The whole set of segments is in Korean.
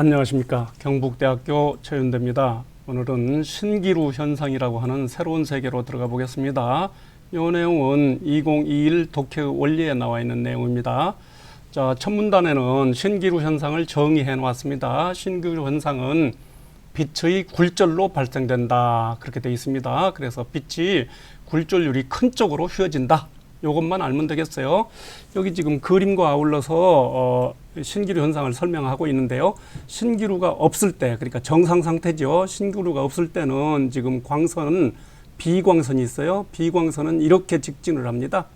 안녕하십니까 경북대학교 최윤대입니다. 오늘은 신기루 현상이라고 하는 새로운 세계로 들어가 보겠습니다. 이 내용은 2021 독해 원리에 나와 있는 내용입니다. 자, 첫 문단에는 신기루 현상을 정의해 놓았습니다. 신기루 현상은 빛의 굴절로 발생된다. 그렇게 되어 있습니다. 그래서 빛이 굴절율이 큰 쪽으로 휘어진다. 요것만 알면 되겠어요. 여기 지금 그림과 아울러서 어, 신기루 현상을 설명하고 있는데요. 신기루가 없을 때, 그러니까 정상 상태죠. 신기루가 없을 때는 지금 광선은 비광선이 있어요. 비광선은 이렇게 직진을 합니다.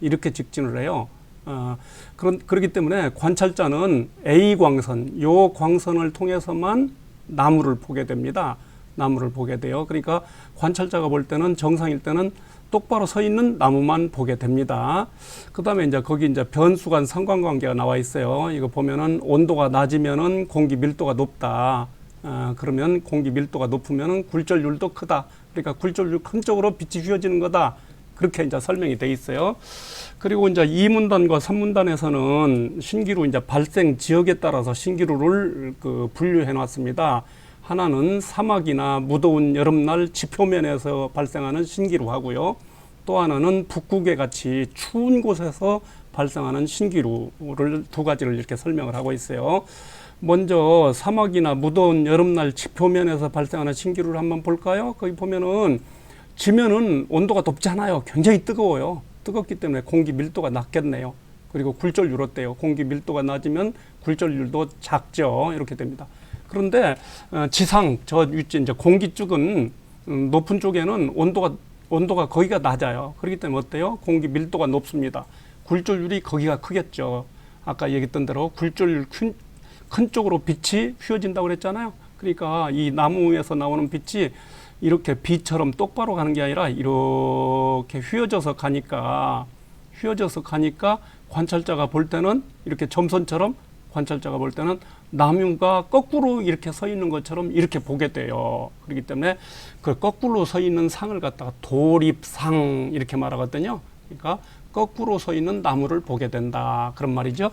이렇게 직진을 해요. 어, 그런, 그렇기 때문에 관찰자는 A 광선, 요 광선을 통해서만 나무를 보게 됩니다. 나무를 보게 돼요. 그러니까 관찰자가 볼 때는 정상일 때는 똑바로 서 있는 나무만 보게 됩니다. 그 다음에 이제 거기 이제 변수간 상관관계가 나와 있어요. 이거 보면은 온도가 낮으면은 공기 밀도가 높다. 어, 그러면 공기 밀도가 높으면은 굴절율도 크다. 그러니까 굴절율 큰 쪽으로 빛이 휘어지는 거다. 그렇게 이제 설명이 돼 있어요. 그리고 이제 이문단과삼문단에서는 신기루 이제 발생 지역에 따라서 신기루를 그 분류해 놨습니다. 하나는 사막이나 무더운 여름날 지표면에서 발생하는 신기루 하고요. 또 하나는 북극에 같이 추운 곳에서 발생하는 신기루를 두 가지를 이렇게 설명을 하고 있어요. 먼저 사막이나 무더운 여름날 지표면에서 발생하는 신기루를 한번 볼까요? 거기 보면은 지면은 온도가 높지 않아요. 굉장히 뜨거워요. 뜨겁기 때문에 공기 밀도가 낮겠네요. 그리고 굴절율 어때요? 공기 밀도가 낮으면 굴절율도 작죠. 이렇게 됩니다. 그런데 어, 지상 저 위쪽 이제 공기 쪽은 음, 높은 쪽에는 온도가 온도가 거기가 낮아요. 그렇기 때문에 어때요? 공기 밀도가 높습니다. 굴절율이 거기가 크겠죠. 아까 얘기했던 대로 굴절율 큰, 큰 쪽으로 빛이 휘어진다고 그랬잖아요. 그러니까 이 나무에서 나오는 빛이 이렇게 비처럼 똑바로 가는 게 아니라 이렇게 휘어져서 가니까 휘어져서 가니까 관찰자가 볼 때는 이렇게 점선처럼 관찰자가 볼 때는 나무가 거꾸로 이렇게 서 있는 것처럼 이렇게 보게 돼요. 그렇기 때문에 그 거꾸로 서 있는 상을 갖다가 도립상 이렇게 말하거든요. 그러니까 거꾸로 서 있는 나무를 보게 된다. 그런 말이죠.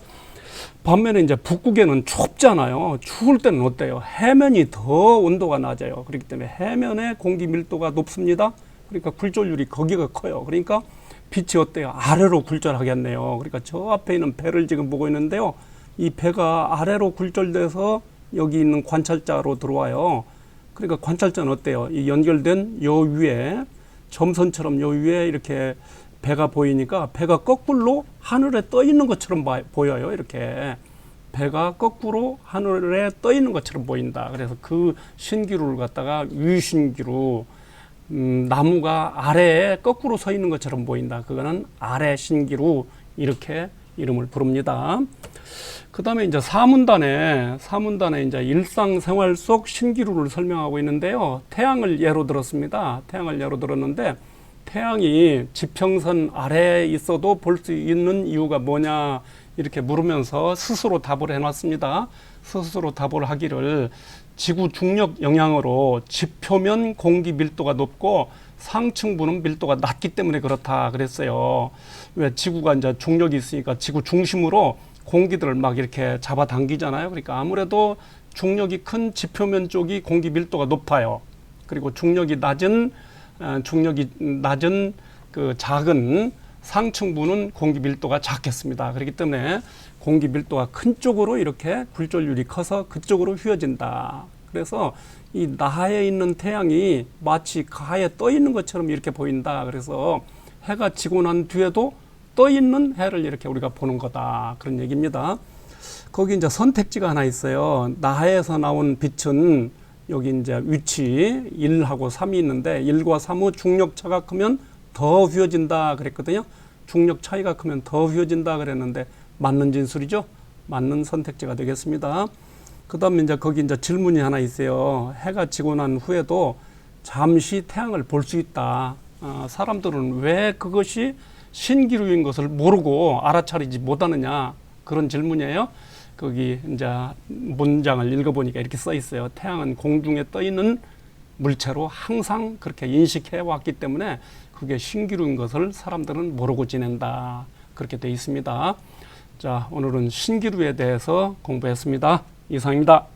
반면에 이제 북극에는 춥잖아요. 추울 때는 어때요? 해면이 더 온도가 낮아요. 그렇기 때문에 해면의 공기 밀도가 높습니다. 그러니까 굴절율이 거기가 커요. 그러니까 빛이 어때요? 아래로 굴절하겠네요. 그러니까 저 앞에 있는 배를 지금 보고 있는데요. 이 배가 아래로 굴절돼서 여기 있는 관찰자로 들어와요. 그러니까 관찰자는 어때요? 이 연결된 요 위에 점선처럼 요 위에 이렇게 배가 보이니까 배가 거꾸로 하늘에 떠 있는 것처럼 봐- 보여요. 이렇게 배가 거꾸로 하늘에 떠 있는 것처럼 보인다. 그래서 그 신기루를 갖다가 위신기루 음, 나무가 아래에 거꾸로 서 있는 것처럼 보인다. 그거는 아래 신기루 이렇게 이름을 부릅니다. 그 다음에 이제 사문단에, 사문단에 이제 일상생활 속 신기루를 설명하고 있는데요. 태양을 예로 들었습니다. 태양을 예로 들었는데, 태양이 지평선 아래에 있어도 볼 수 있는 이유가 뭐냐, 이렇게 물으면서 스스로 답을 해놨습니다. 스스로 답을 하기를 지구 중력 영향으로 지표면 공기 밀도가 높고 상층부는 밀도가 낮기 때문에 그렇다 그랬어요. 왜 지구가 이제 중력이 있으니까 지구 중심으로 공기들을 막 이렇게 잡아당기잖아요. 그러니까 아무래도 중력이 큰 지표면 쪽이 공기 밀도가 높아요. 그리고 중력이 낮은 어, 중력이 낮은 그 작은 상층부는 공기 밀도가 작겠습니다. 그렇기 때문에 공기 밀도가 큰 쪽으로 이렇게 굴절율이 커서 그쪽으로 휘어진다. 그래서 이 나하에 있는 태양이 마치 가에 떠 있는 것처럼 이렇게 보인다. 그래서 해가 지고 난 뒤에도 떠 있는 해를 이렇게 우리가 보는 거다. 그런 얘기입니다. 거기 이제 선택지가 하나 있어요. 나하에서 나온 빛은 여기 이제 위치 1하고 3이 있는데 1과 3의 중력 차가 크면 더 휘어진다 그랬거든요. 중력 차이가 크면 더 휘어진다 그랬는데 맞는 진술이죠. 맞는 선택지가 되겠습니다. 그 다음에 이제 거기 이제 질문이 하나 있어요. 해가 지고 난 후에도 잠시 태양을 볼 수 있다. 어, 사람들은 왜 그것이 신기루인 것을 모르고 알아차리지 못하느냐. 그런 질문이에요. 거기 이제 문장을 읽어보니까 이렇게 써 있어요. 태양은 공중에 떠 있는 물체로 항상 그렇게 인식해 왔기 때문에 그게 신기루인 것을 사람들은 모르고 지낸다. 그렇게 돼 있습니다. 자, 오늘은 신기루에 대해서 공부했습니다. 이상입니다.